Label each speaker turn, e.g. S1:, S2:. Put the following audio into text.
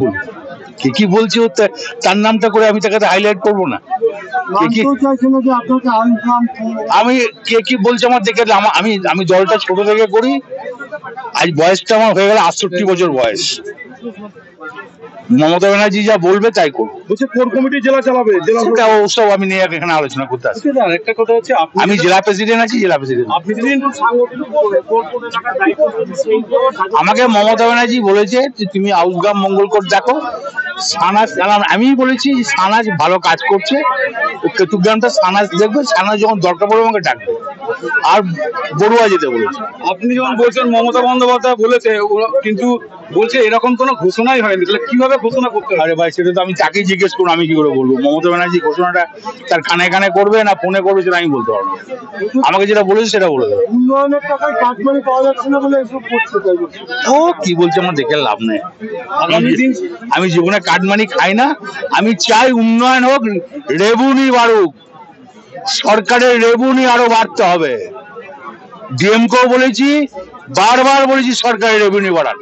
S1: বলুন। কে কি বলছে তার নামটা করে আমি তাকে হাইলাইট করব না। আমি কে কি বলছে আমার দেখে আমি আমি দলটা ছোট থেকে করি। আজ বয়সটা আমার হয়ে গেল আটষট্টি বছর বয়স। মমতা ব্যানার্জি যা বলবে তাই করব।
S2: বলছে কোর কমিটি জেলা চালাবে? জেলা
S1: সেটা ওসব আমি নিয়ে এখানে আলোচনা করতে আসি
S2: আচ্ছা, একটা কথা হচ্ছে
S1: আমি জেলা প্রেসিডেন্ট আছি জেলা প্রেসিডেন্ট
S2: আপনি যদি
S1: আমাকে মমতা ব্যানার্জি বলেছে যে তুমি আউসগ্রাম মঙ্গলকোট দেখো। সানাজ আমিই বলেছি সানাজ ভালো কাজ করছে। কেতুগ্রামটা সানাজ দেখবে। সানাজ যখন দরকার পড়বে আমাকে ডাকবে। আর বড়ুয়া যেতে বলেছে।
S2: আপনি যখন বলছেন মমতা বন্দ্যোপাধ্যায় বলেছে কিন্তু বলছে এরকম কোনো ঘোষণাই হয়নি। তাহলে কীভাবে ঘোষণা করতে হবে
S1: আরে ভাই সেটা তো আমি তাকেই জিজ্ঞেস করব আমি কি করে বলব? মমতা ব্যানার্জি ঘোষণাটা তার কানে কানে করবে না ফোনে করবে সেটা আমি বলতে পারব আমাকে যেটা বলেছে সেটা বলে দেবো।
S3: উন্নয়নের টাকায় কাটমানি পাওয়া যাচ্ছে না বলে এসব করতে
S1: ও কি বলছে আমার দেখে লাভ নেই। আমি জীবনে কাটমানি খাই না আমি চাই উন্নয়ন হোক রেবুনি বাড়ুক। সরকারের রেবুনি আরও বাড়তে হবে। ডিএমকেও বলেছি বারবার বলেছি সরকারের রেভিনিউ বাড়ান।